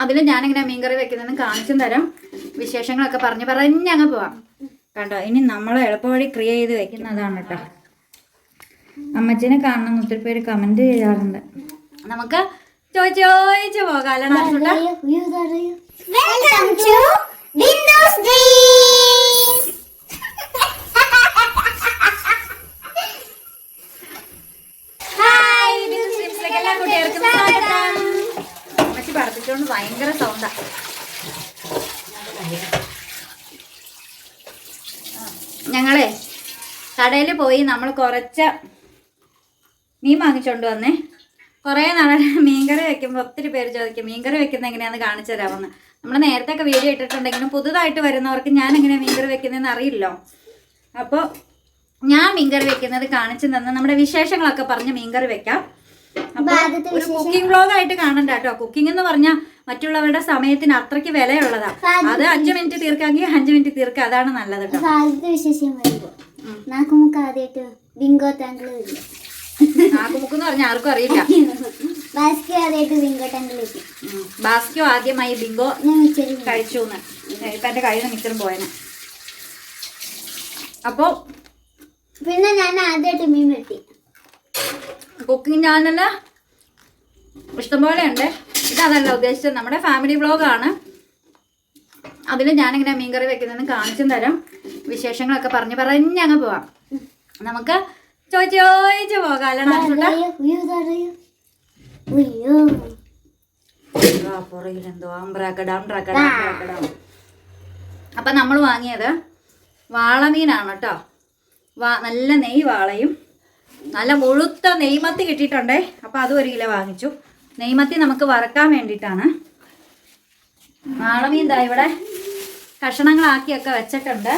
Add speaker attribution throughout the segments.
Speaker 1: അതിൽ ഞാനിങ്ങനെ മീൻകറി വെക്കുന്നതെന്ന് കാണിച്ചും തരാം. വിശേഷങ്ങളൊക്കെ പറഞ്ഞ് പറഞ്ഞ് അങ്ങ് പോവാം. കണ്ടോ? ഇനി നമ്മൾ എളുപ്പവഴി ക്രിയ ചെയ്ത് വെക്കുന്നതാണ് കേട്ടോ. അമ്മച്ചിനെ കാണണം ഒത്തിരി പേര് കമന്റ് ചെയ്യാറുണ്ട്. നമുക്ക് ചോദിച്ചു ചോദിച്ച് പോകാം? അമ്മച്ചി പറപ്പിച്ചോണ്ട് ഭയങ്കര സൗണ്ടാ ഞങ്ങളെ കടയിൽ പോയി നമ്മൾ കുറച്ച് മീൻ വാങ്ങിച്ചോണ്ട് വന്നേ. കുറേ നാളെ മീൻകറി വെക്കുമ്പോൾ ഒത്തിരി പേര് ചോദിക്കും മീൻകറി വെക്കുന്നത് എങ്ങനെയാണെന്ന് കാണിച്ചു തരാമെന്ന്? നമ്മൾ നേരത്തെ ഒക്കെ വീഡിയോ ഇട്ടിട്ടുണ്ടെങ്കിലും പുതുതായിട്ട് വരുന്നവർക്ക് ഞാൻ എങ്ങനെയാണ് മീൻകറി വെക്കുന്നതെന്ന് അറിയില്ലോ. അപ്പോൾ ഞാൻ മീൻകറി വെക്കുന്നത് കാണിച്ചു തന്ന് നമ്മുടെ വിശേഷങ്ങളൊക്കെ പറഞ്ഞ് മീൻകറി വെക്കാം. ഒരു കുക്കിംഗ് വ്ളോഗ് ആയിട്ട് കാണണ്ട കേട്ടോ. കുക്കിംഗ് എന്ന് പറഞ്ഞാൽ മറ്റുള്ളവരുടെ സമയത്തിന് അത്രയ്ക്ക് വിലയുള്ളതാ. അത് അഞ്ചു മിനിറ്റ് തീർക്കാമെങ്കിൽ അഞ്ചു മിനിറ്റ് തീർക്കുക അതാണ് നല്ലത് കേട്ടോ.
Speaker 2: ബിങ്കോ താങ്കൾ
Speaker 1: നാക്കുമുക്ക് എന്ന് പറഞ്ഞാൽ ആർക്കും അറിയില്ല.
Speaker 2: ബാസ്കോ ആദ്യമായിട്ട് ബിങ്കോ
Speaker 1: ഉം. ബാസ്ക്യോ ആദ്യമായി ബിങ്കോ കഴിച്ചു ഇപ്പൊ എന്റെ കയ്യിൽ നിന്ന് മിച്ചറും പോയനെ. അപ്പോ
Speaker 2: പിന്നെ ഞാൻ ആദ്യമായിട്ട് മീൻ വെട്ടി.
Speaker 1: കുക്കിംഗ് ചാനൽ ഇഷ്ടംപോലെ ഉണ്ട് ഇതതല്ല ഉദ്ദേശിച്ചത്. നമ്മുടെ ഫാമിലി വ്ളോഗാണ്. അതിൽ ഞാനിങ്ങനെ മീൻകറി വെക്കുന്നതെന്ന് കാണിച്ചും തരാം. വിശേഷങ്ങളൊക്കെ പറഞ്ഞ് പറഞ്ഞ് അങ്ങ് പോവാം. നമുക്ക് ചോദിച്ചു പോകാം പുറകിലെന്തോ അപ്പം നമ്മൾ വാങ്ങിയത് വാളമീനാണ് കേട്ടോ. വാ നല്ല നെയ് വാളയും നല്ല മുഴുത്ത നെയ്മത്തി കിട്ടിയിട്ടുണ്ടേ. അപ്പോൾ അതും ഒരു കിലോ വാങ്ങിച്ചു. നെയ്മത്തി നമുക്ക് വറക്കാൻ വേണ്ടിയിട്ടാണ്. വാളമീൻ ദാ ഇവിടെ കഷണങ്ങളാക്കിയൊക്കെ വെച്ചിട്ടുണ്ട്.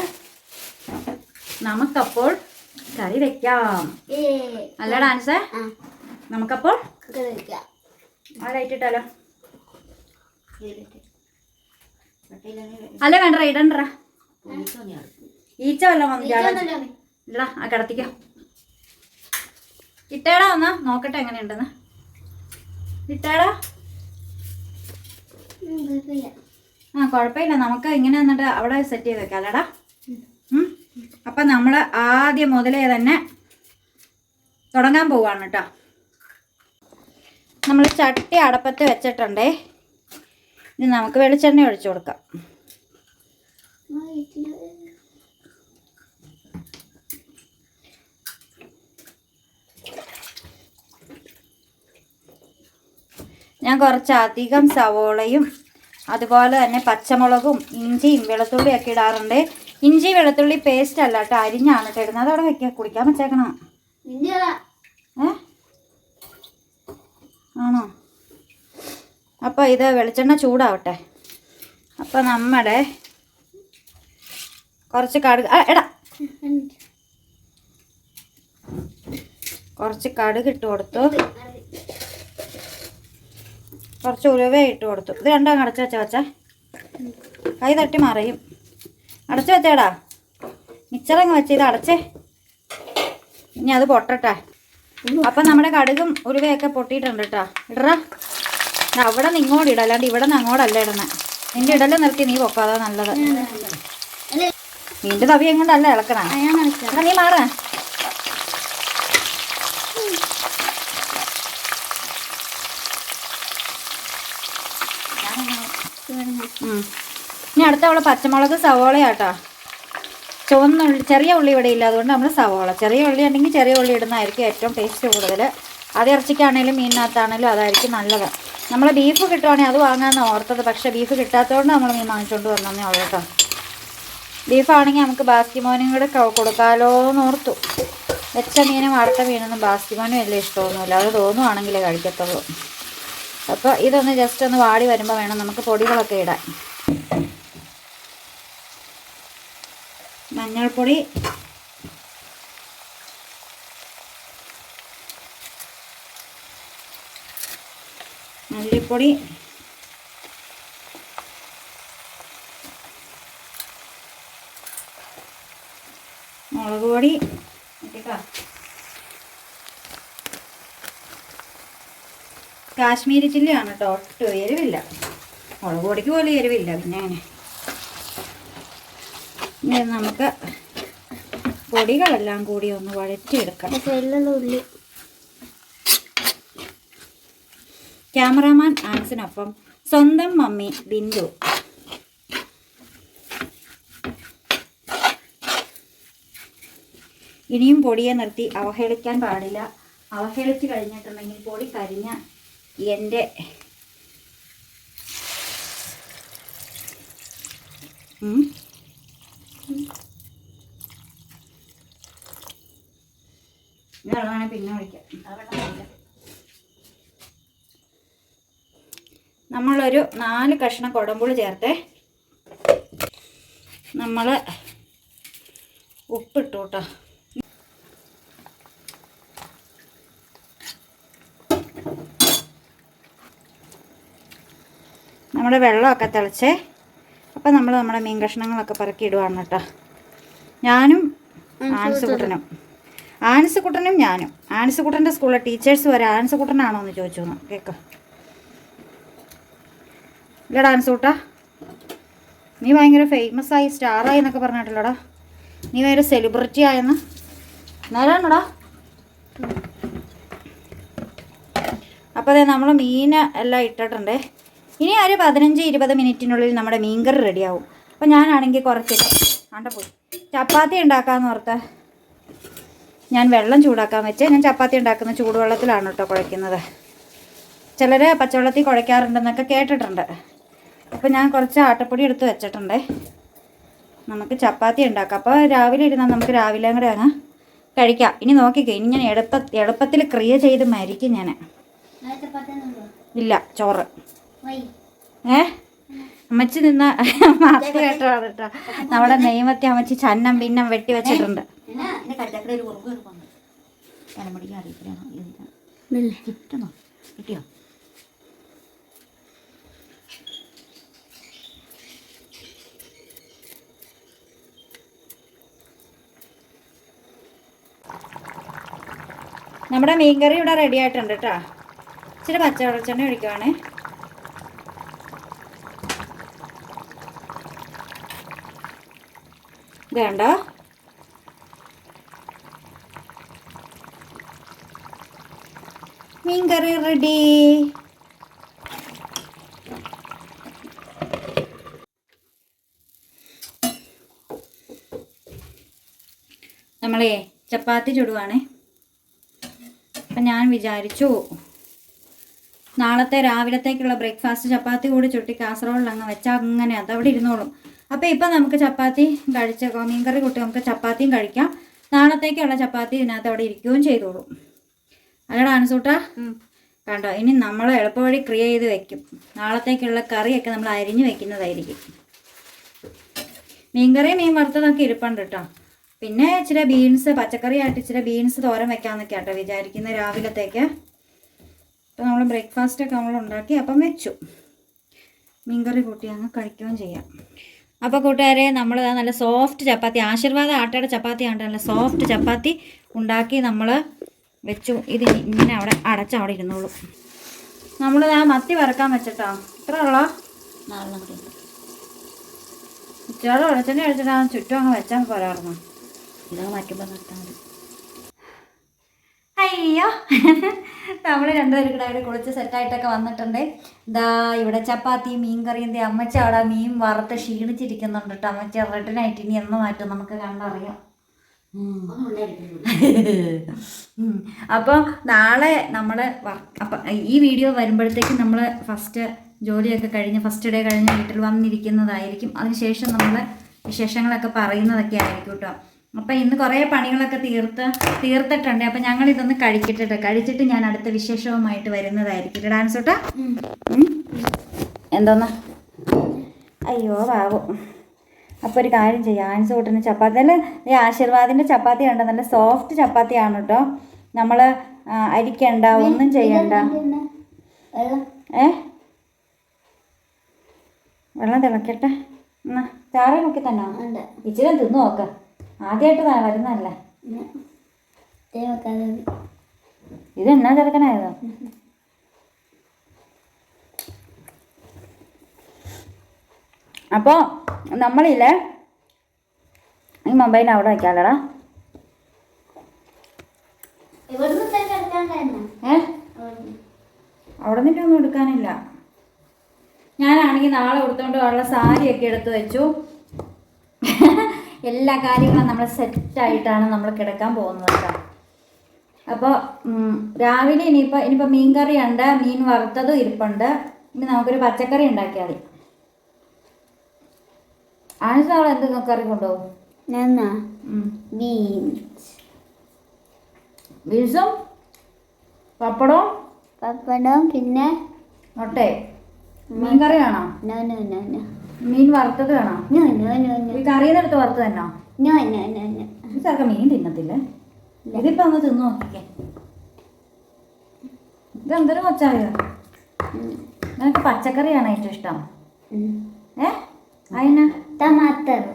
Speaker 1: നമുക്കപ്പോൾ കറി വെക്കാം. അല്ല ഡാൻസ്? നമുക്കപ്പോൾ ആരായിട്ടിട്ടല്ലോ അല്ല വേണ്ട ഇടണ്ട. ഈച്ച വല്ല വന്നു ഇല്ലടാ ആ കിടത്തിക്കോ. ഇട്ടേടാ ഒന്ന് നോക്കട്ടെ എങ്ങനെയുണ്ടെന്ന്. ഇട്ടേടാ. ആ കുഴപ്പമില്ല. നമുക്ക് ഇങ്ങനെ എന്നിട്ട് അവിടെ സെറ്റ് ചെയ്ത് വെക്കാം അല്ലടാ അപ്പം നമ്മൾ ആദ്യം മുതലേ തന്നെ തുടങ്ങാൻ പോവാണ് കേട്ടോ നമ്മൾ ചട്ടി അടപ്പത്ത് വെച്ചിട്ടുണ്ടേ. ഇനി നമുക്ക് വെളിച്ചെണ്ണ ഒഴിച്ചു കൊടുക്കാം. ഞാൻ കുറച്ചധികം സവോളയും അതുപോലെ തന്നെ പച്ചമുളകും ഇഞ്ചിയും വെളുത്തുള്ളിയും ഒക്കെ ഇടാറുണ്ട്. ഇഞ്ചി വെളുത്തുള്ളി പേസ്റ്റ് അല്ല കേട്ടോ അരിഞ്ഞാണ് ഇടുന്നത്. അതവിടെ വെക്കുക കുടിക്കാൻ വെച്ചേക്കണം. ഏ? ആണോ? അപ്പോൾ ഇത് വെളിച്ചെണ്ണ ചൂടാവട്ടെ. അപ്പോൾ നമ്മുടെ കുറച്ച് കടുക് എടാ. കുറച്ച് കടുക് ഇട്ട് കൊടുത്തു. കുറച്ച് ഉലുവ ഇട്ട് കൊടുത്തു. ഇത് രണ്ടാം അടച്ചു വെച്ച വെച്ച കൈ തട്ടി മറയും. അടച്ചു വെച്ചേടാ. മിച്ചറങ്ങ് വെച്ച് ഇത് അടച്ചേ. ഇനി അത് പൊട്ടട്ടെ. അപ്പം നമ്മുടെ കടുകും ഉലുവയൊക്കെ പൊട്ടിയിട്ടുണ്ട് കേട്ടോ ഇടറാ. അവിടെ നിന്ന് ഇങ്ങോട്ട് ഇടാം. അല്ലാണ്ട് ഇവിടെ നിന്ന് അങ്ങോട്ടല്ല ഇടണേ നിന്റെ ഇടൽ നിർത്തി നീ പൊക്കോ അതാ നല്ലത് നിന്റെ തവി എങ്ങോട്ടല്ല ഇളക്കണേ. നീ മാറ. ഇനി അടുത്ത അവൾ പച്ചമുളക് സവോളയാട്ടോ. ചുവന്ന ഉള്ളി ചെറിയ ഉള്ളി ഇവിടെ ഇല്ല അതുകൊണ്ട് നമ്മൾ സവോള. ചെറിയ ഉള്ളി ഉണ്ടെങ്കിൽ ചെറിയ ഉള്ളി ഇടുന്നതായിരിക്കും ഏറ്റവും ടേസ്റ്റ് കൂടുതൽ അത് ഇറച്ചിക്കാണേലും മീനിനകത്താണേലും അതായിരിക്കും നല്ലത്. നമ്മൾ ബീഫ് കിട്ടുവാണെങ്കിൽ അത് വാങ്ങാമെന്ന് ഓർത്തത് പക്ഷേ ബീഫ് കിട്ടാത്തതുകൊണ്ട് നമ്മൾ മീൻ വാങ്ങിച്ചുകൊണ്ട് വന്നേ ഉള്ളൂ കേട്ടോ. ബീഫാണെങ്കിൽ നമുക്ക് ബാസ്കിമോനും കൂടെ കൊടുക്കാമല്ലോ എന്ന് ഓർത്തു. വെച്ച മീനും വറുത്ത മീനൊന്നും ബാസ്കിമോനും വലിയ ഇഷ്ടമൊന്നുമില്ല. അത് തോന്നുവാണെങ്കിലേ കഴിക്കത്തുള്ളൂ. അപ്പോൾ ഇതൊന്ന് ജസ്റ്റ് ഒന്ന് വാടി വരുമ്പോൾ വേണം നമുക്ക് പൊടികളൊക്കെ ഇടാൻ. മഞ്ഞൾപ്പൊടി. മല്ലിപ്പൊടി. മുളക് പൊടി. ഇട്ടിട്ടോ. കാശ്മീരി ചില്ലിയാണ് കേട്ടോ. ഒട്ടും എരിവില്ല. മുളക് പൊടിക്ക് പോലും എരിവില്ല. പിന്നെ അങ്ങനെ. ഇനി നമുക്ക് പൊടികളെല്ലാം കൂടി ഒന്ന്
Speaker 2: വഴറ്റിയെടുക്കാം. ഉള്ളി.
Speaker 1: ക്യാമറാമാൻ ആൻസിനൊപ്പം സ്വന്തം മമ്മി ബിന്ദു. ഇനിയും പൊടിയെ നിർത്തി അവഹേളിക്കാൻ പാടില്ല. അവഹേളിച്ച് കഴിഞ്ഞിട്ടുണ്ടെങ്കിൽ പൊടി കരിഞ്ഞ എന്റെ പിന്നെ ഒഴിക്കാം. നമ്മളൊരു നാല് കഷ്ണം കുടമ്പുളി ചേർത്തേ. നമ്മൾ ഉപ്പിട്ടു കേട്ടോ. നമ്മുടെ വെള്ളമൊക്കെ തിളച്ചേ. അപ്പം നമ്മൾ നമ്മുടെ മീൻ കഷ്ണങ്ങളൊക്കെ പറക്കി ഇടുവാണ് കേട്ടോ. ഞാനും ആൻസുകുട്ടനും ആൻസുകുട്ടനും ഞാനും. ആൻസുകുട്ടന്റെ സ്കൂളിലെ ടീച്ചേഴ്സ് വരെ ആൻസുകുട്ടനാണോ എന്ന് ചോദിച്ചു കേൾക്കാം ഇല്ലടാ ഡാൻസ് കൂട്ടാ നീ ഭയങ്കര ഫേമസ് ആയി സ്റ്റാറായി എന്നൊക്കെ പറഞ്ഞിട്ടില്ലടാ. നീ ഭയങ്കര സെലിബ്രിറ്റി ആയെന്ന്. നേരാണോടാ അപ്പോൾ അതെ നമ്മൾ മീൻ എല്ലാം ഇട്ടിട്ടുണ്ടേ. ഇനി ഒരു പതിനഞ്ച് ഇരുപത് മിനിറ്റിനുള്ളിൽ നമ്മുടെ മീൻകറി റെഡിയാവും. അപ്പോൾ ഞാനാണെങ്കിൽ കുറച്ച് കണ്ട പോയി. ചപ്പാത്തി ഉണ്ടാക്കാമെന്ന് ഓർത്ത് ഞാൻ വെള്ളം ചൂടാക്കാൻ വെച്ച് ഞാൻ ചപ്പാത്തി ഉണ്ടാക്കുന്ന ചൂടുവെള്ളത്തിലാണ് കേട്ടോ കുഴയ്ക്കുന്നത്. ചിലർ പച്ചവെള്ളത്തിൽ കുഴയ്ക്കാറുണ്ടെന്നൊക്കെ കേട്ടിട്ടുണ്ട്. അപ്പോൾ ഞാൻ കുറച്ച് ആട്ടപ്പൊടി എടുത്ത് വെച്ചിട്ടുണ്ട്. നമുക്ക് ചപ്പാത്തി ഉണ്ടാക്കാം. അപ്പോൾ രാവിലെ ഇരുന്നാൽ നമുക്ക് രാവിലെ കൂടെ അങ്ങ് കഴിക്കാം. ഇനി നോക്കിക്കോ ഇനി ഞാൻ എളുപ്പ എളുപ്പത്തിൽ ക്രിയ ചെയ്ത് മരിക്കും ഞാൻ ഇല്ല ചോറ്. ഏ? അമ്മച്ചി നിന്ന മാസ്ക് കേട്ടതാണ് കേട്ടോ. നമ്മുടെ നെയ്മത്തി അമ്മച്ചി ചന്നം പിന്നം വെട്ടി വെച്ചിട്ടുണ്ട്. കിട്ടിയോ? നമ്മുടെ മീൻകറി ഇവിടെ റെഡി ആയിട്ടുണ്ട് കേട്ടോ. ഇച്ചിരി പച്ചവെള്ളച്ചെണ്ണ ഒഴിക്കുവാണേ. ഇത് മീൻ കറി റെഡി നമ്മളെ ചപ്പാത്തി ചുടുവാണേ. അപ്പം ഞാൻ വിചാരിച്ചു നാളത്തെ രാവിലത്തേക്കുള്ള ബ്രേക്ക്ഫാസ്റ്റ് ചപ്പാത്തി കൂടി ചുട്ടി കാസറോളിൽ അങ്ങ് വെച്ചാൽ അങ്ങനെ അതവിടെ ഇരുന്നോളും. അപ്പോൾ ഇപ്പം നമുക്ക് ചപ്പാത്തി കഴിച്ച മീൻകറി കൂട്ടി നമുക്ക് ചപ്പാത്തിയും കഴിക്കാം. നാളത്തേക്കുള്ള ചപ്പാത്തി ഇതിനകത്ത് അവിടെ ഇരിക്കുകയും ചെയ്തോളൂ. അല്ലടാ അനുസൂട്ട. കണ്ടോ ഇനി നമ്മൾ എളുപ്പവഴി ക്രിയ ചെയ്ത് വെക്കും. നാളത്തേക്കുള്ള കറിയൊക്കെ നമ്മൾ അരിഞ്ഞ് വെക്കുന്നതായിരിക്കും. മീൻകറി മീൻ വറുത്തതൊക്കെ ഇരിപ്പുണ്ട് കേട്ടോ. പിന്നെ ഇച്ചിരി ബീൻസ് പച്ചക്കറി ആയിട്ട് ഇച്ചിരി ബീൻസ് തോരൻ വെക്കാമെന്നൊക്കെ ആട്ടോ വിചാരിക്കുന്ന രാവിലത്തേക്ക്. അപ്പോൾ നമ്മൾ ബ്രേക്ക്ഫാസ്റ്റൊക്കെ നമ്മൾ ഉണ്ടാക്കി അപ്പം വെച്ചു. മീൻകറി കൂട്ടി അങ്ങ് കഴിക്കുകയും ചെയ്യാം. അപ്പോൾ കൂട്ടുകാരെ നമ്മൾ നല്ല സോഫ്റ്റ് ചപ്പാത്തി ആശീർവാദ ആട്ടയുടെ ചപ്പാത്തി ആണ് നല്ല സോഫ്റ്റ് ചപ്പാത്തി ഉണ്ടാക്കി നമ്മൾ വെച്ചു. ഇത് ഇങ്ങനെ അവിടെ അടച്ച് അവിടെ ഇരുന്നോളൂ. നമ്മൾ ആ മത്തി വറക്കാൻ വെച്ചിട്ടോ. ഇത്ര ഉള്ളോ? ഉച്ചയോടെ ഉടച്ചെണ്ണ അടിച്ചിട്ട് ആ ചുറ്റും അങ്ങ് വെച്ചാൽ പോരായിരുന്നു.
Speaker 2: ഇതൊക്കെ മാറ്റുമ്പോൾ നിർത്താൻ
Speaker 1: അയ്യോ. നമ്മൾ രണ്ടുപേരും കൂടെ അവിടെ കുളിച്ച് സെറ്റായിട്ടൊക്കെ വന്നിട്ടുണ്ട്. ദാ ഇവിടെ ചപ്പാത്തി മീൻ കറിയും അമ്മച്ച അവിടെ മീൻ വറുത്ത് ക്ഷീണിച്ചിരിക്കുന്നുണ്ട് കേട്ടോ അമ്മച്ച റെഡ് നൈറ്റ് ഇനി എന്ന് മാറ്റും നമുക്ക് കണ്ടറിയാം. അപ്പോൾ നാളെ നമ്മൾ അപ്പം ഈ വീഡിയോ വരുമ്പോഴത്തേക്കും നമ്മൾ ഫസ്റ്റ് ജോലിയൊക്കെ കഴിഞ്ഞ് ഫസ്റ്റ് ഡേ കഴിഞ്ഞ് വീട്ടിൽ വന്നിരിക്കുന്നതായിരിക്കും. അതിനുശേഷം നമ്മൾ വിശേഷങ്ങളൊക്കെ പറയുന്നതൊക്കെ ആയിരിക്കും കേട്ടോ അപ്പം ഇന്ന് കുറേ പണികളൊക്കെ തീർത്ത് തീർത്തിട്ടുണ്ട്. അപ്പം ഞങ്ങൾ ഇതൊന്ന് കഴിക്കട്ടെ കഴിച്ചിട്ട് ഞാൻ അടുത്ത വിശേഷവുമായിട്ട് വരുന്നതായിരിക്കും. ഡാൻസ് കേട്ടോ എന്തോന്നാ? അയ്യോ ബാബു അപ്പോൾ ഒരു കാര്യം ചെയ്യാം. ആൻസ് കൂട്ടുന്ന ചപ്പാത്തി. അല്ല ഈ ആശീർവാദിന്റെ ചപ്പാത്തി ഉണ്ട് നല്ല സോഫ്റ്റ് ചപ്പാത്തിയാണ് കേട്ടോ നമ്മൾ അരിക്കണ്ട ഒന്നും ചെയ്യണ്ട. ഏ? വെള്ളം തിളക്കട്ടെ. എന്നാ ചാറ് നോക്കി തന്നെ? ഇച്ചിരി തിന്നു നോക്ക. ആദ്യമായിട്ട്
Speaker 2: മതി.
Speaker 1: ഇത് എന്നാ ചെറുക്കനായതോ അപ്പോൾ നമ്മളില്ലേ ഈ മൊബൈൽ അവിടെ ഏ? അവിടെ നിന്നൊന്നും എടുക്കാനില്ല. ഞാനാണെങ്കിൽ നാളെ കൊടുത്തോണ്ട് ഉള്ള സാരിയൊക്കെ എടുത്തു വെച്ചു. എല്ലാ കാര്യങ്ങളും നമ്മൾ സെറ്റായിട്ടാണ് നമ്മൾ കിടക്കാൻ പോകുന്നത് കേട്ടോ. അപ്പോൾ രാവിലെ ഇനിയിപ്പോൾ ഇനിയിപ്പോൾ മീൻ കറി ഉണ്ട് മീൻ വറുത്തതും ഇരിപ്പുണ്ട്. ഇനി നമുക്കൊരു പച്ചക്കറി ഉണ്ടാക്കിയാൽ മതി. ആണിച്ച് നാളെ എന്ത് കറി കൊണ്ടുപോകും.
Speaker 2: ബീൻസ്.
Speaker 1: ബീൻസും പപ്പടവും
Speaker 2: പപ്പടവും പിന്നെ
Speaker 1: മുട്ടേ മീൻ കറി വേണോ?
Speaker 2: നോ നോ നോ
Speaker 1: മീൻ വറുത്തത് വേണോ? ഈ കറിയെടുത്ത് വറുത്ത് തന്നോ? ഈ മീൻ തിന്നത്തില്ലേ? ഇതിപ്പോ അങ്ങ് തിന്നു നോക്കിക്കേ. ഇതെന്തൊരു കൊച്ചായോ നിനക്ക് പച്ചക്കറിയാണ് ഏറ്റവും ഇഷ്ടം. ഏ? അതിനാ
Speaker 2: ടമാറ്റർ.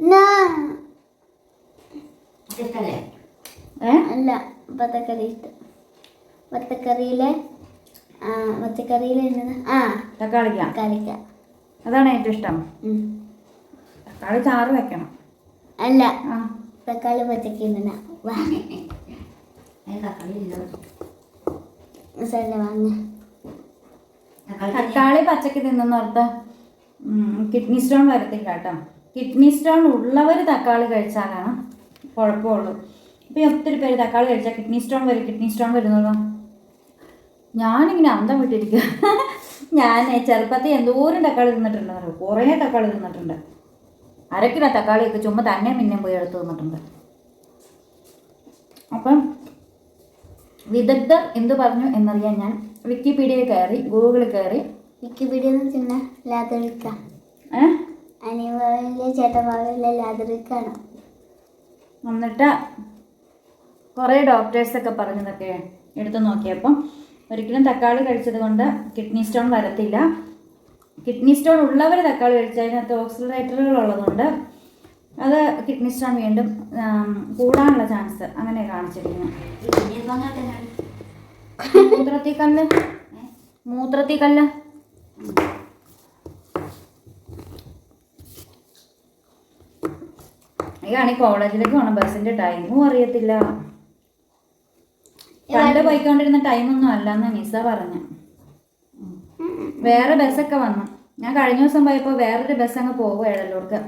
Speaker 2: നോ.
Speaker 1: ഏ?
Speaker 2: അല്ല പച്ചക്കറി ഇഷ്ടം. പച്ചക്കറിയിലെ എന്നത് ആ
Speaker 1: തക്കാളിക്ക. അതാണ് ഏറ്റവും ഇഷ്ടം. തക്കാളി ചാറ് വെക്കണം.
Speaker 2: അല്ല തക്കാളി വാങ്ങ.
Speaker 1: തക്കാളി പച്ചക്ക് തിന്നുന്നോർത്ത് കിഡ്നി സ്റ്റോൺ വരത്തില്ല കേട്ടോ. കിഡ്നി സ്റ്റോൺ ഉള്ളവർ തക്കാളി കഴിച്ചാലാണ് കുഴപ്പമുള്ളൂ. ഇപ്പം ഒത്തിരി പേര് തക്കാളി കഴിച്ചാൽ കിഡ്നി സ്റ്റോൺ വരും കിഡ്നി സ്റ്റോൺ വരുന്നല്ലോ ഞാനിങ്ങനെ അന്തം വിട്ടിരിക്കുക ഞാൻ ചെറുപ്പത്തിൽ എന്തോരം തക്കാളി തിന്നിട്ടുണ്ട് കുറേ തക്കാളി തിന്നിട്ടുണ്ട്. അരക്കിലോ തക്കാളിയൊക്കെ ചുമ്മാ തന്നെ പിന്നെ പോയി എടുത്ത് തിന്നിട്ടുണ്ട്. അപ്പം വിദഗ്ധർ എന്ത് പറഞ്ഞു എന്നറിയാൻ ഞാൻ വിക്കിപീഡിയ കയറി ഗൂഗിളിൽ കയറി.
Speaker 2: വിക്കിപീഡിയ ലാതറിക്ക ലാതറിക്കാണ്
Speaker 1: എന്നിട്ട് കുറേ ഡോക്ടേഴ്സൊക്കെ പറഞ്ഞതൊക്കെ എടുത്തു നോക്കിയപ്പം ഒരിക്കലും തക്കാളി കഴിച്ചത് കൊണ്ട് കിഡ്നി സ്റ്റോൺ വരത്തില്ല. കിഡ്നി സ്റ്റോൺ ഉള്ളവർ തക്കാളി കഴിച്ചാൽ അതിനകത്ത് ഓക്സിഡറേറ്ററുകൾ ഉള്ളതുകൊണ്ട് അത് കിഡ്നി സ്റ്റോൺ വീണ്ടും കൂടാനുള്ള ചാൻസ് അങ്ങനെ കാണിച്ചിരിക്കുന്നു. മൂത്രത്തിൽ കല്ല് മൂത്രത്തിൽ കല്ല് ഇതാണ് കോളേജിലേക്ക് പോകണം ബസ്സിന്റെ ടൈമും അറിയത്തില്ല. പണ്ട് പോയിക്കൊണ്ടിരുന്ന ടൈമൊന്നും അല്ലെന്ന് നിസ പറഞ്ഞു. വേറെ ബസ്സൊക്കെ വന്നു. ഞാൻ കഴിഞ്ഞ ദിവസം പോയപ്പോൾ വേറൊരു ബസ് അങ്ങ് പോകും ഏഴല്ലൂർക്ക്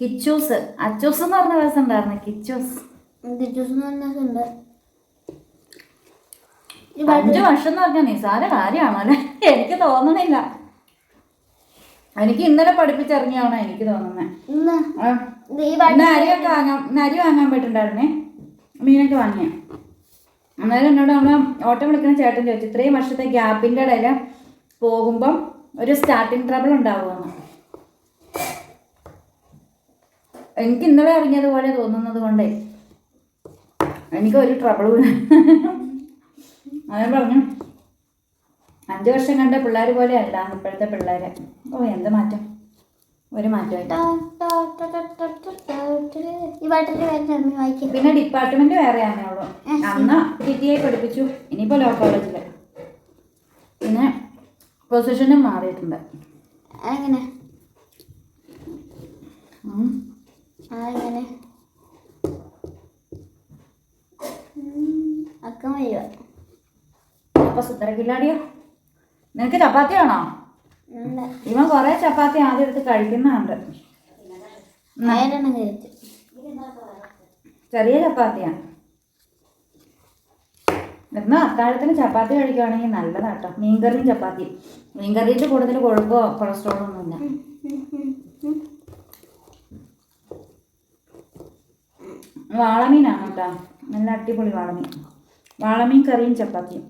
Speaker 1: കിച്ചൂസ്. അച്ചൂസ് എന്ന് പറഞ്ഞ ബസ് ഉണ്ടായിരുന്നു? കിച്ചൂസ്.
Speaker 2: ജ്യൂസ് ഉണ്ട്.
Speaker 1: അഞ്ചു വർഷം എന്ന് പറഞ്ഞാൽ നിസാര കാര്യമാണല്ലേ. എനിക്ക് തോന്നണില്ല. എനിക്ക് ഇന്നലെ പഠിപ്പിച്ചിറങ്ങിയാണോ എനിക്ക് തോന്നുന്നത് നരി വാങ്ങാൻ നരി വാങ്ങാൻ പറ്റുണ്ടായിരുന്നേ മീനൊക്കെ വാങ്ങിയ? അന്നേരം എന്നോട് നമ്മൾ ഓട്ടം വിളിക്കുന്ന ചേട്ടൻ ചോദിച്ചു ഇത്രയും വർഷത്തെ ഗ്യാപ്പിന്റെ ഇടയിൽ പോകുമ്പം ഒരു സ്റ്റാർട്ടിങ് ട്രബിൾ ഉണ്ടാവുമെന്ന് എനിക്ക് ഇന്നലെ അറിഞ്ഞതുപോലെ തോന്നുന്നത് കൊണ്ടേ എനിക്ക് ഒരു ട്രബിളും അങ്ങനെ പറഞ്ഞു അഞ്ച് വർഷം കണ്ട പിള്ളേർ പോലെ അല്ല ഇപ്പോഴത്തെ പിള്ളേരെ. ഓ എന്ത് മാറ്റം. ഒരു മാറ്റം
Speaker 2: ഈ പാട്ടിൽ വരുന്ന അമ്മ വായിക്കും.
Speaker 1: പിന്നെ ഡിപ്പാർട്ട്മെന്റ് വേറെ ഉള്ളൂ അന്ന് ഐ പഠിപ്പിച്ചു. ഇനിയിപ്പോൾ ലോ. കോളേജിൽ പിന്നെ പൊസിഷനും മാറിയിട്ടുണ്ട്.
Speaker 2: അങ്ങനെ
Speaker 1: ഉം.
Speaker 2: ആ അങ്ങനെ അക്കം വയ്യ
Speaker 1: അപ്പൊ സുത്തരക്കില്ലാടിയോ നിനക്ക് ചപ്പാത്തി
Speaker 2: നല്ല
Speaker 1: ഇവൻ കുറെ ചപ്പാത്തി ആദ്യം എടുത്ത് കഴിക്കുന്നുണ്ട് ചെറിയ ചപ്പാത്തിയാണ് എന്നാൽ അത്താഴത്തിന് ചപ്പാത്തി കഴിക്കുകയാണെങ്കിൽ നല്ലതാട്ടോ. മീൻകറിയും ചപ്പാത്തിയും. മീൻകറിയിൽ കൂടുതൽ കൊഴുപ്പോ കൊളസ്ട്രോളോ ഒന്നുമില്ല വാളമീനാണ് കേട്ടോ നല്ല അടിപൊളി വാളമീൻ. വാളമീൻ കറിയും ചപ്പാത്തിയും.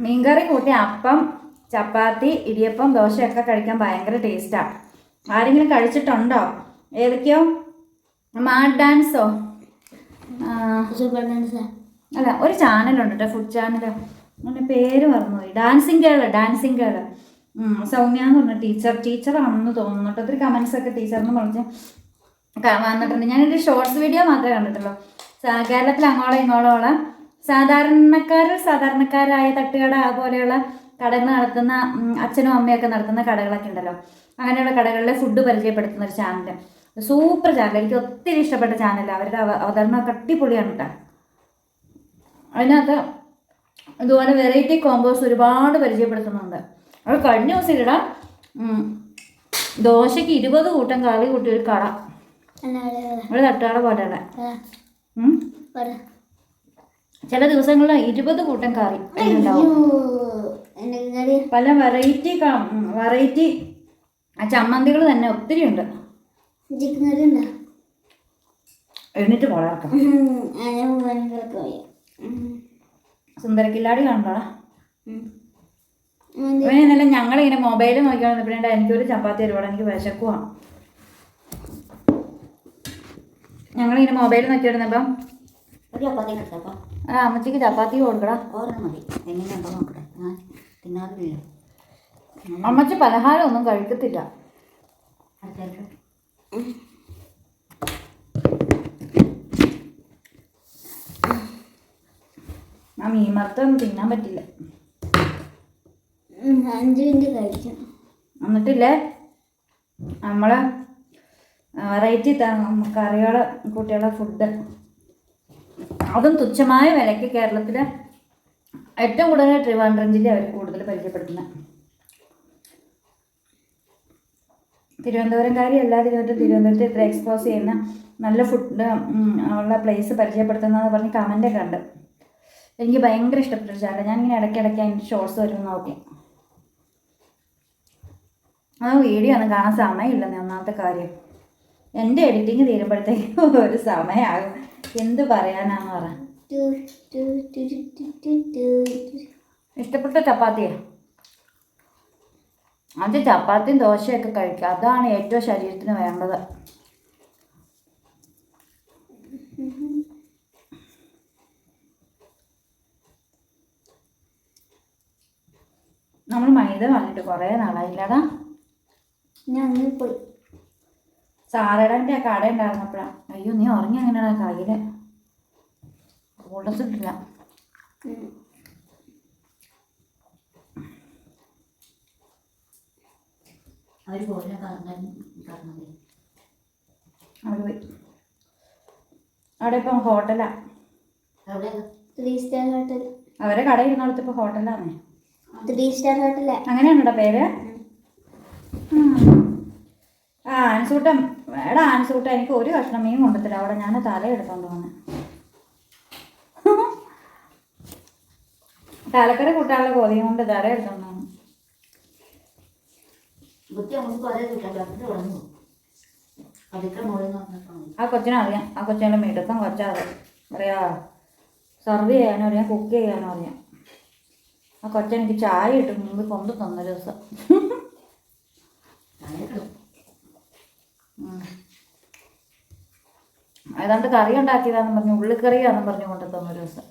Speaker 1: മീൻകറി കൂട്ടി അപ്പം ചപ്പാത്തി ഇടിയപ്പം ദോശയൊക്കെ കഴിക്കാൻ ഭയങ്കര ടേസ്റ്റാണ് ആരെങ്കിലും കഴിച്ചിട്ടുണ്ടോ? ഏതൊക്കെയോ? മാഡ് ഡാൻസോ?
Speaker 2: Super dance.
Speaker 1: അല്ല ഒരു ചാനലുണ്ട് കേട്ടോ ഫുഡ് ചാനൽ. അങ്ങനെ പേര് മറന്നുപോയി. Dancing girl dancing girl Soumya എന്ന് പറഞ്ഞ ടീച്ചർ ടീച്ചറാണെന്ന് തോന്നുന്നു കേട്ടോ ഒത്തിരി കമൻസ് ഒക്കെ ടീച്ചറിന് ക- വന്നിട്ടുണ്ട്. ഞാനൊരു ഷോർട്സ് വീഡിയോ മാത്രമേ കണ്ടിട്ടുള്ളൂ. കേരളത്തിൽ അങ്ങോളം ഇങ്ങോളം സാധാരണക്കാർ സാധാരണക്കാരായ തട്ടുകട പോലെയുള്ള കടകൾ നടത്തുന്ന അച്ഛനും അമ്മയൊക്കെ നടത്തുന്ന കടകളൊക്കെ ഉണ്ടല്ലോ. അങ്ങനെയുള്ള കടകളിലെ ഫുഡ് പരിചയപ്പെടുത്തുന്ന ഒരു ചാനൽ സൂപ്പർ ചാനൽ എനിക്ക് ഒത്തിരി ഇഷ്ടപ്പെട്ട ചാനൽ അവരുടെ അവ- അവതരണമൊക്കെ അടിപൊളിയാണ് കേട്ടോ അതിനകത്ത് ഇതുപോലെ വെറൈറ്റി കോമ്പോസ് ഒരുപാട് പരിചയപ്പെടുത്തുന്നുണ്ട്. അത് കഴിഞ്ഞ ദിവസം ഇവിടെ ഉം, ദോശയ്ക്ക് ഇരുപത് കൂട്ടം കറി കൂട്ടി ഒരു കട. ഒരു തട്ടുകട പോലെ
Speaker 2: പറ പറ.
Speaker 1: ചില ദിവസങ്ങളിൽ ഇരുപത് കൂട്ടം കറി പല വെറൈറ്റി വെറൈറ്റി ചമ്മന്തികൾ തന്നെ ഒത്തിരി ഉണ്ട്.
Speaker 2: എന്നിട്ട് പോയി.
Speaker 1: സുന്ദരക്കില്ലാടി കണ്ടോ ഇവനെ ഇന്നലെ ഞങ്ങളിങ്ങനെ മൊബൈൽ നോക്കിയാണ് നോക്കിയാൽ എനിക്കൊരു ചപ്പാത്തി തരുവാണ്. എനിക്ക് വിശക്കുവാണ് ഞങ്ങളിങ്ങനെ മൊബൈൽ നോക്കിയിരുന്നപ്പം
Speaker 3: ഒരു ചപ്പാത്തി
Speaker 1: അമ്മച്ചിക്ക് ചപ്പാത്തി കൊടുക്കടാ.
Speaker 3: ഓർമ്മ മതി. എങ്ങനെയുണ്ടോ നോക്കട്ടെ. ഞാൻ തിന്നാറില്ല
Speaker 1: അമ്മച്ചി പലഹാരം ഒന്നും കഴിക്കത്തില്ല. ആ മീൻ വറുത്തൊന്നും തിന്നാൻ പറ്റില്ല.
Speaker 2: അഞ്ച് മിനിറ്റ് കഴിച്ചു
Speaker 1: എന്നിട്ടില്ലേ നമ്മൾ വെറൈറ്റി കറികൾ കുട്ടികളുടെ ഫുഡ് അതും തുച്ഛമായ വിലയ്ക്ക് കേരളത്തിൽ ഏറ്റവും കൂടുതൽ ട്രിവാൻഡ്രം ജില്ല അവർ കൂടുതൽ പരിചയപ്പെടുത്തുന്നത്. തിരുവനന്തപുരംകാരി അല്ലാതെ ഇരുന്നിട്ട് തിരുവനന്തപുരത്ത് ഇത്ര എക്സ്പോസ് ചെയ്യുന്ന നല്ല ഫുഡ് ഉള്ള പ്ലേസ് പരിചയപ്പെടുത്തുന്നതെന്ന് പറഞ്ഞ് കമന്റൊക്കെ ഉണ്ട് എനിക്ക് ഭയങ്കര ഇഷ്ടപ്പെട്ടൊരു ചാനൽ ഞാൻ ഇങ്ങനെ ഇടയ്ക്കിടയ്ക്ക് അതിന്റെ ഷോർട്സ് വരുമ്പോൾ നോക്കി. ആ വീഡിയോ ഒന്നും കാണാൻ സമയമില്ലെന്ന് ഒന്നാമത്തെ കാര്യം. എന്റെ എഡിറ്റിങ് തീരുമ്പോഴത്തേക്കും ഒരു സമയമാകും. എന്ത് പറയാനാന്ന് പറ. ഇഷ്ടപ്പെട്ട ചപ്പാത്തിയാ? അത് ചപ്പാത്തിയും ദോശയൊക്കെ കഴിക്കുക. അതാണ് ഏറ്റവും ശരീരത്തിന് വേണ്ടത്. നമ്മൾ മൈദ വാങ്ങിയിട്ട് കുറേ നാളായില്ലടാ.
Speaker 2: ഞാൻ പോയി.
Speaker 1: സാറയുടെ ആ കട ഉണ്ടായിരുന്നപ്പോഴാണ് അയ്യോ നീ ഉറങ്ങി അങ്ങനെയാണ് കയ്യിൽ
Speaker 2: ഉടച്ചിട്ടില്ല.
Speaker 3: അവർ പോലെ കറങ്ങാൻ കറങ്ങുന്നത്
Speaker 1: അവിടെ പോയി. അവിടെ ഇപ്പം ഹോട്ടലാ.
Speaker 2: Three star hotel.
Speaker 1: അവരെ കട ഇരുന്നിടത്ത് ഇപ്പൊ ഹോട്ടലാണേ
Speaker 2: ത്രീ സ്റ്റാർ ഹോട്ടലാ.
Speaker 1: അങ്ങനെയാണോടാ പേര്. ആ ആൻസൂട്ടൻ എടാ ആൻസൂട്ടൻ എനിക്ക് ഒരു കഷ്ണം മീൻ കൊണ്ടത്തില്ല അവിടെ ഞാൻ തല എടുത്തോണ്ട് വന്നെ. തലക്കറി കൂട്ടാനുള്ള കൊതിയും കൊണ്ട് തല എടുത്തോണ്ട് വന്നു. ആ കൊച്ചിനറിയാം ആ കൊച്ചിനെ മിടുക്കം കൊച്ചാത് പറയാ സർവ് ചെയ്യാനും അറിയാം കുക്ക് ചെയ്യാനും അറിയാം. ആ കൊച്ചെനിക്ക് ചായ ഇട്ട് മുമ്പ് കൊണ്ടു തന്നൊരു ദിവസം. ഏതാണ്ട് കറി ഉണ്ടാക്കിയതാന്ന് പറഞ്ഞു ഉള്ളിക്കറിയാന്ന് പറഞ്ഞു കൊണ്ടു ദിവസം.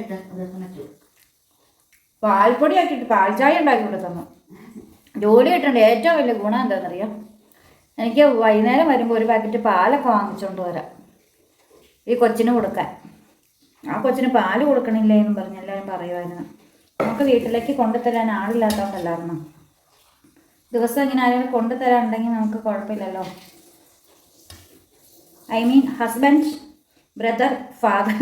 Speaker 3: ഇട്ട് അതൊക്കെ പറ്റൂ
Speaker 1: പാൽപ്പൊടി ആക്കിയിട്ട് പാൽ ചായ ഉണ്ടാക്കി കൊണ്ടു തന്നു ജോലി കിട്ടേണ്ട ഏറ്റവും വലിയ ഗുണം എന്താണെന്നറിയാം എനിക്ക് വൈകുന്നേരം വരുമ്പോൾ ഒരു പാക്കറ്റ് പാലൊക്കെ വാങ്ങിച്ചുകൊണ്ട് വരാം. ഈ കൊച്ചിന് കൊടുക്കാൻ. ആ കൊച്ചിന് പാൽ കൊടുക്കണില്ലേ എന്ന് പറഞ്ഞ് എല്ലാവരും പറയുമായിരുന്നു നമുക്ക് വീട്ടിലേക്ക് കൊണ്ടുതരാൻ ആളില്ലാത്തതുകൊണ്ടല്ലായിരുന്നു ദിവസം ഇങ്ങനെ ആരെങ്കിലും കൊണ്ടുതരാറുണ്ടെങ്കിൽ നമുക്ക് കുഴപ്പമില്ലല്ലോ. I mean husband brother father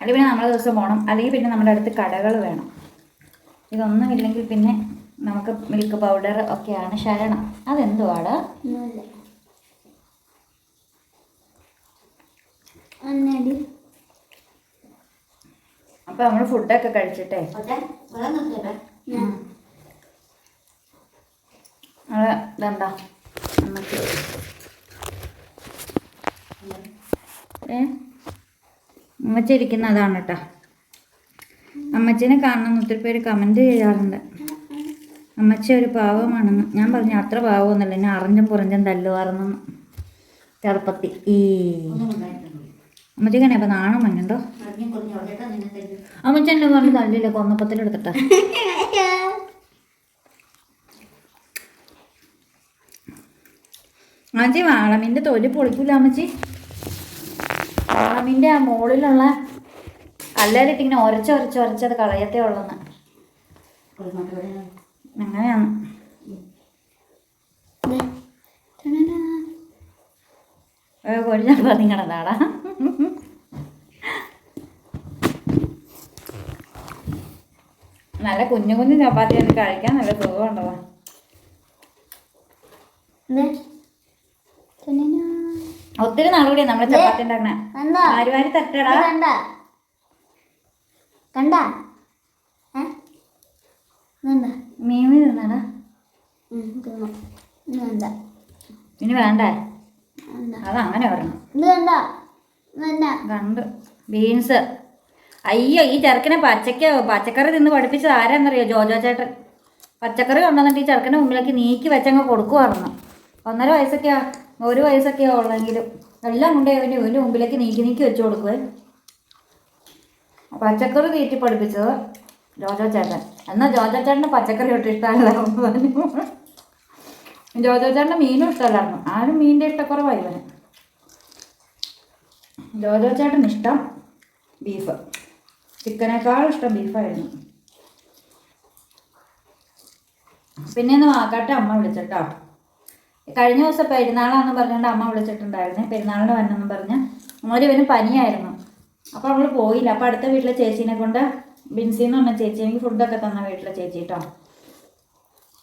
Speaker 1: അല്ലെങ്കിൽ പിന്നെ നമ്മളെ ദിവസം പോകണം അല്ലെങ്കിൽ പിന്നെ നമ്മുടെ അടുത്ത് കടകൾ വേണം. ഇതൊന്നും ഇല്ലെങ്കിൽ പിന്നെ നമുക്ക് മിൽക്ക് പൗഡർ ഒക്കെയാണ് ശരണം. അതെന്തുവാണ്
Speaker 2: ഒന്നുമില്ല. അന്നടി
Speaker 1: നമ്മൾ നമ്മൾ ഫുഡൊക്കെ കഴിച്ചിട്ടേ.
Speaker 2: ഞാൻ
Speaker 1: ഇതെന്താ നമുക്ക് ഏ? അമ്മച്ചി ഇരിക്കുന്ന അതാണ് കേട്ടോ. അമ്മച്ചിനെ കാണണം ഒത്തിരി പേര് കമന്റ് ചെയ്യാറുണ്ട്. അമ്മച്ചി ഒരു പാവമാണെന്ന്. ഞാൻ പറഞ്ഞു അത്ര പാവമൊന്നുമില്ല. എന്നെ അറിഞ്ഞും പുറഞ്ഞും തല്ലുവാർന്നു. ചെറുപ്പത്തി. ഈ അമ്മച്ചിക്കനെ അപ്പം നാണം മഞ്ഞുണ്ടോ?
Speaker 3: അറിഞ്ഞും കുറഞ്ഞ് എവിടെയൊക്കെ നിന്നെ തരും
Speaker 1: അമ്മച്ചി വാളമിന്റെ പറഞ്ഞ് തല്ലില്ല കൊന്നപ്പത്തിലെടുത്തിട്ടാ. അമ്മച്ചി വാളമിന്റെ തൊലി പൊളിക്കൂല അമ്മച്ചി. വാളമിന്റെ ആ മോളിലുള്ള കല്ലേലിട്ട് ഇങ്ങനെ ഒരച്ച് ഒരച്ച് ഒരച്ചത് കളയത്തേ ഉള്ളെന്ന്. അങ്ങനെയാണ്. ഒരു പറഞ്ഞിങ്ങടെ നാടാ നല്ല കുഞ്ഞു കുഞ്ഞു ചപ്പാത്തി ഒന്ന് കഴിക്കാൻ നല്ല സുഖമുണ്ടോ? ഒത്തിരി നാളുകൂടി നമ്മൾ ചപ്പാത്തി ഉണ്ടാക്കണേ. വാരി തട്ടടാ?
Speaker 2: കണ്ട.
Speaker 1: മീമി തിന്നടാ. ഇനി വേണ്ടേ?
Speaker 2: അതങ്ങനെ
Speaker 1: അത് അങ്ങനെ
Speaker 2: കണ്ട. കണ്ട്.
Speaker 1: ബീൻസ്. അയ്യോ ഈ ചെറുക്കനെ പച്ചക്ക പച്ചക്കറി തിന്ന് പഠിപ്പിച്ചത് ആരാന്നറിയോ? ജോജോ ചേട്ടൻ. പച്ചക്കറി കൊണ്ടുവന്നിട്ട് ഈ ചെറുക്കന്റെ മുമ്പിലേക്ക് നീക്കി വെച്ചങ്ങ് കൊടുക്കുമായിരുന്നു ഒന്നര വയസ്സൊക്കെയാ ഒരു വയസ്സൊക്കെയാ ഉള്ളെങ്കിലും. എല്ലാം കൊണ്ടേ അവന്റെ ഇവന്റെ മുമ്പിലേക്ക് നീക്കി നീക്കി വെച്ച് കൊടുക്കുവേ. പച്ചക്കറി തീറ്റി പഠിപ്പിച്ചത് ജോജോ ചേട്ടൻ. എന്നാൽ ജോജോ ചേട്ടന് പച്ചക്കറി ഒട്ടും ഇഷ്ടമല്ലായിരുന്നു ജോജോ ചേട്ടന്റെ മീനും ഇഷ്ടമല്ലായിരുന്നു. ആരും മീനിന്റെ ഇഷ്ടക്കുറവായി ഇവന്. ജോജോ ചേട്ടൻ ഇഷ്ടം ബീഫ്. ചിക്കനേക്കാൾ ഇഷ്ടം ബീഫായിരുന്നു പിന്നെ ഒന്ന് വാക്കാട്ടെ അമ്മ വിളിച്ചിട്ടോ. കഴിഞ്ഞ ദിവസം പെരുന്നാളാന്ന് പറഞ്ഞുകൊണ്ട് അമ്മ വിളിച്ചിട്ടുണ്ടായിരുന്നു. പെരുന്നാളിന് വന്നെന്ന് പറഞ്ഞ്. ഒരു ഇവന് പനിയായിരുന്നു. അപ്പോൾ അവൾ പോയില്ല. അപ്പോൾ അടുത്ത വീട്ടിലെ ചേച്ചീനെ കൊണ്ട് ബിൻസി എന്ന് പറഞ്ഞ ചേച്ചി എനിക്ക് ഫുഡൊക്കെ തന്ന വീട്ടിലെ ചേച്ചി കേട്ടോ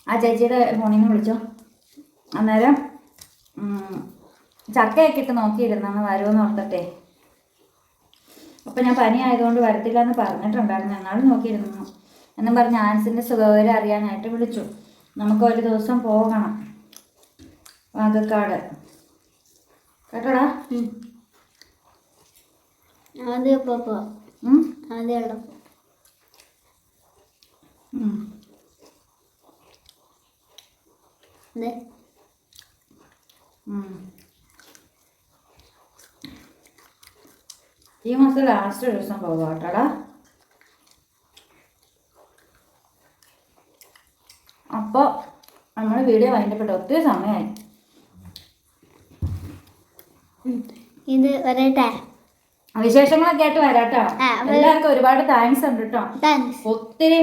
Speaker 1: ആ ചേച്ചിയുടെ ഫോണിൽ വിളിച്ചു. അന്നേരം ചക്കയൊക്കെ ഇട്ട് നോക്കിയിരുന്നെന്ന് വരുമെന്ന് ഓർത്തിട്ടെ. അപ്പം ഞാൻ പനി ആയതുകൊണ്ട് വരത്തില്ല എന്ന് പറഞ്ഞിട്ടുണ്ടായിരുന്നു. ഞങ്ങൾ നോക്കിയിരുന്നു. എന്നും പറഞ്ഞ് ആൻസിന്റെ സുഖവിവരം അറിയാനായിട്ട് വിളിച്ചു. നമുക്ക് ഒരു ദിവസം പോകണം. വാഗക്കാട്. കേട്ടോടാ?
Speaker 2: ആദ്യം ഇപ്പൊ പോ
Speaker 1: ഉം?
Speaker 2: ആദ്യം ഉള്ളപ്പോ
Speaker 1: ഉം.
Speaker 2: അതെ
Speaker 1: ഉം. ഈ മാസം ലാസ്റ്റ് ഒരു ദിവസം പോകാം കേട്ടോടാ. അപ്പോൾ നമ്മൾ വീഡിയോ വൈകിട്ടപ്പെട്ട ഒത്തിരി സമയമായി
Speaker 2: ഇത് വരട്ടെ
Speaker 1: വിശേഷങ്ങളൊക്കെ ആയിട്ട് വരാട്ടോ. എല്ലാവർക്കും ഒരുപാട് താങ്ക്സ് ഉണ്ട് കേട്ടോ ഒത്തിരി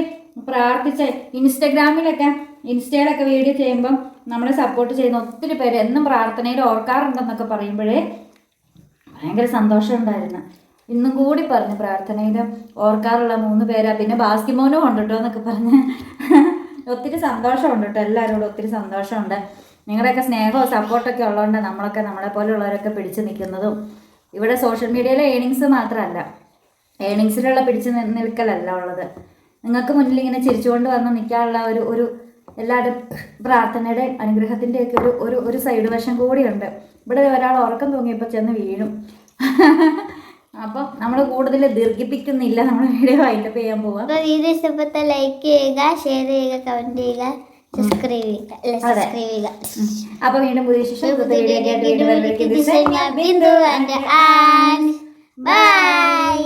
Speaker 1: പ്രാർത്ഥിച്ച ഇൻസ്റ്റഗ്രാമിലൊക്കെ ഇൻസ്റ്റയിലൊക്കെ വീഡിയോ ചെയ്യുമ്പം നമ്മളെ സപ്പോർട്ട് ചെയ്യുന്ന ഒത്തിരി പേര് എന്നും പ്രാർത്ഥനയിൽ ഓർക്കാറുണ്ടെന്നൊക്കെ പറയുമ്പോഴേ ഭയങ്കര സന്തോഷം ഉണ്ടായിരുന്നു. ഇന്നും കൂടി പറഞ്ഞു പ്രാർത്ഥനയിൽ ഓർക്കാറുള്ള മൂന്ന് പേരാ. പിന്നെ ബാസ്കിമോനും ഉണ്ട് കേട്ടോ എന്നൊക്കെ പറഞ്ഞ്. ഒത്തിരി സന്തോഷമുണ്ട് കേട്ടോ. എല്ലാവരോടും ഒത്തിരി സന്തോഷമുണ്ട്. നിങ്ങളുടെയൊക്കെ സ്നേഹവും സപ്പോർട്ടൊക്കെ ഉള്ളതുകൊണ്ട് നമ്മളൊക്കെ നമ്മളെ പോലെയുള്ളവരൊക്കെ പിടിച്ചു നിൽക്കുന്നതും. ഇവിടെ സോഷ്യൽ മീഡിയയിലെ ഏണിങ്സ് മാത്രമല്ല. ഏണിങ്സിലുള്ള പിടിച്ചു നിൽക്കലല്ല ഉള്ളത്. നിങ്ങൾക്ക് മുന്നിൽ ഇങ്ങനെ ചിരിച്ചുകൊണ്ട് വന്ന് നിൽക്കാനുള്ള ഒരു ഒരു എല്ലാവരും പ്രാർത്ഥനയുടെ അനുഗ്രഹത്തിന്റെയൊക്കെ ഒരു ഒരു ഒരു സൈഡ് വശം കൂടിയുണ്ട്. ഇവിടെ ഒരാൾ ഉറക്കം തൂങ്ങിയപ്പോൾ ചെന്ന് വീഴും. അപ്പം നമ്മൾ കൂടുതൽ ദീർഘിപ്പിക്കുന്നില്ല നമ്മൾ വീഡിയോ വൈൻഡപ്പ് ചെയ്യാൻ പോവാം.
Speaker 2: വീഡിയോ ഇഷ്ടപ്പെട്ട ലൈക്ക് ചെയ്യുക ഷെയർ ചെയ്യുക കമന്റ് ചെയ്യുക സബ്സ്ക്രൈബ് ചെയ്യുക. സബ്സ്ക്രൈബ് ചെയ്യുക.
Speaker 1: അപ്പോൾ വീണ്ടും പുതിയ ശേഷം പുതിയ വീഡിയോ ആയിട്ട് വീണ്ടും വരുമ്പോഴേക്കും this
Speaker 2: Bindu and. And bye